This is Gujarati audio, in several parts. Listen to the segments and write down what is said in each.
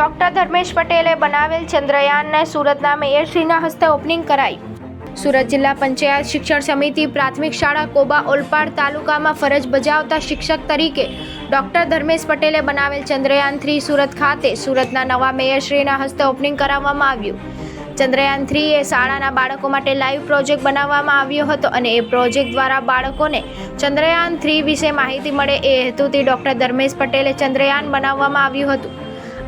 ડોક્ટર ધર્મેશ પટેલે બનાવેલ ચંદ્રયાનને સુરતના મેયરશ્રીના હસ્તે ઓપનિંગ કરાઈ. સુરત જિલ્લા પંચાયત શિક્ષણ સમિતિ પ્રાથમિક શાળા કોબા ઓલપાડ તાલુકામાં ફરજ બજાવતા શિક્ષક તરીકે ડોક્ટર ધર્મેશ પટેલે બનાવેલ ચંદ્રયાન થ્રી સુરત ખાતે સુરતના નવા મેયરશ્રીના હસ્તે ઓપનિંગ કરાવવામાં આવ્યું. ચંદ્રયાન થ્રી એ શાળાના બાળકો માટે લાઈવ પ્રોજેક્ટ બનાવવામાં આવ્યો હતો અને એ પ્રોજેક્ટ દ્વારા બાળકોને ચંદ્રયાન થ્રી વિશે માહિતી મળે એ હેતુથી ડોક્ટર ધર્મેશ પટેલે ચંદ્રયાન બનાવવામાં આવ્યું હતું.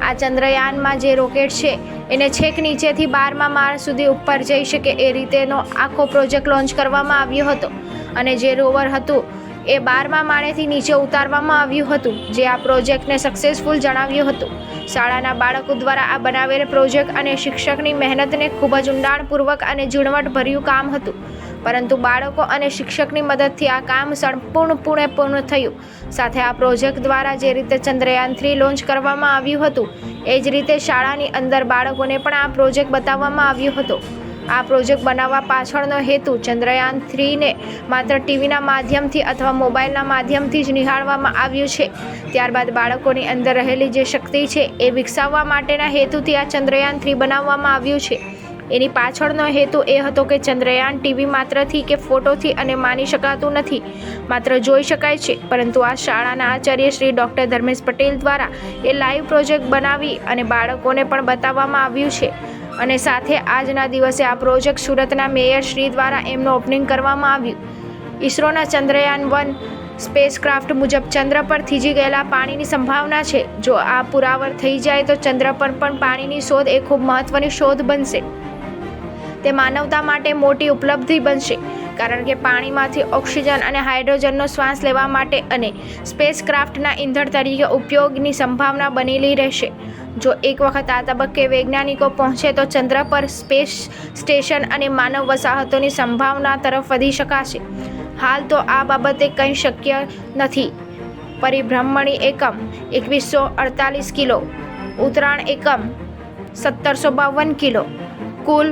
આ ચંદ્રયાનમાં જે રોકેટ છે, એને છેક નીચેથી બારમા માળ સુધી ઉપર જઈ શકે એ રીતેનો આખો પ્રોજેક્ટ લોન્ચ કરવામાં આવ્યો હતો. અને જે રોવર હતું, એ બારમા માળેથી નીચે ઉતારવામાં આવ્યું હતું, જે આ પ્રોજેક્ટને સક્સેસફુલ જણાવ્યું હતું. શાળાના બાળકો દ્વારા આ બનાવેલ પ્રોજેક્ટ અને શિક્ષકની મહેનતને ખૂબ જ ઊંડાણપૂર્વક અને ઝીણવટભર્યું કામ હતું. પરંતુ બાળકો અને શિક્ષકની મદદથી આ કામ સંપૂર્ણપણે પૂર્ણ થયું. સાથે આ પ્રોજેક્ટ દ્વારા જે રીતે ચંદ્રયાન થ્રી લોન્ચ કરવામાં આવ્યું હતું, એ જ રીતે શાળાની અંદર બાળકોને પણ આ પ્રોજેક્ટ બતાવવામાં આવ્યો હતો. આ પ્રોજેક્ટ બનાવવા પાછળનો હેતુ ચંદ્રયાન થ્રીને માત્ર ટીવીના માધ્યમથી અથવા મોબાઈલના માધ્યમથી જ નિહાળવામાં આવ્યું છે. ત્યારબાદ બાળકોની અંદર રહેલી જે શક્તિ છે, એ વિકસાવવા માટેના હેતુથી આ ચંદ્રયાન થ્રી બનાવવામાં આવ્યું છે. એની પાછળનો હેતુ એ હતો કે ચંદ્રયાન ટીવી માત્રથી કે ફોટોથી અને માની શકાતું નથી. માત્ર જોઈ શકાય છે, પરંતુ આ શાળાના આચાર્ય શ્રી ડૉક્ટર ધર્મેશ પટેલ દ્વારા એ લાઈવ પ્રોજેક્ટ બનાવી અને બાળકોને પણ બતાવવામાં આવ્યું છે. અને સાથે આજના દિવસે આ પ્રોજેક્ટ સુરતના મેયર શ્રી દ્વારા એમનું ઓપનિંગ કરવામાં આવ્યું. ઈસરોના ચંદ્રયાન વન સ્પેસક્રાફ્ટ મુજબ ચંદ્ર પર થીજી ગયેલા પાણીની સંભાવના છે. જો આ પુરાવર થઈ જાય તો ચંદ્ર પર પણ પાણીની શોધ એ ખૂબ મહત્ત્વની શોધ બનશે. તે માનવતા માટે મોટી ઉપલબ્ધિ બનશે, કારણ કે પાણીમાંથી ઓક્સિજન અને હાઇડ્રોજનનો શ્વાસ લેવા માટે અને સ્પેસક્રાફ્ટના ઇંધણ તરીકે ઉપયોગની સંભાવના બનેલી રહેશે. જો એક વખત આ તબક્કે વૈજ્ઞાનિકો પહોંચે તો ચંદ્ર પર સ્પેસ સ્ટેશન અને માનવ વસાહતોની સંભાવના તરફ વધી શકાશે. હાલ તો આ બાબતે કંઈ શક્ય નથી. પરિભ્રમણી એકમ, એકવીસો અડતાલીસ કિલો. ઉતરાણ એકમ, સત્તરસો બાવન કિલો. કુલ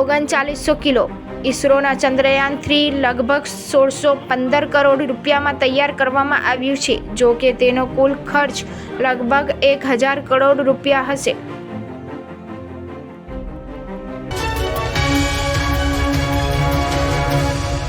ઓગણચાલીસો કિલો. ઈસરોના ચંદ્રયાન થ્રી લગભગ સોળસો પંદર કરોડ રૂપિયામાં તૈયાર કરવામાં આવ્યું છે જો કે તેનો કુલ ખર્ચ લગભગ એક હજાર કરોડ રૂપિયા હશે.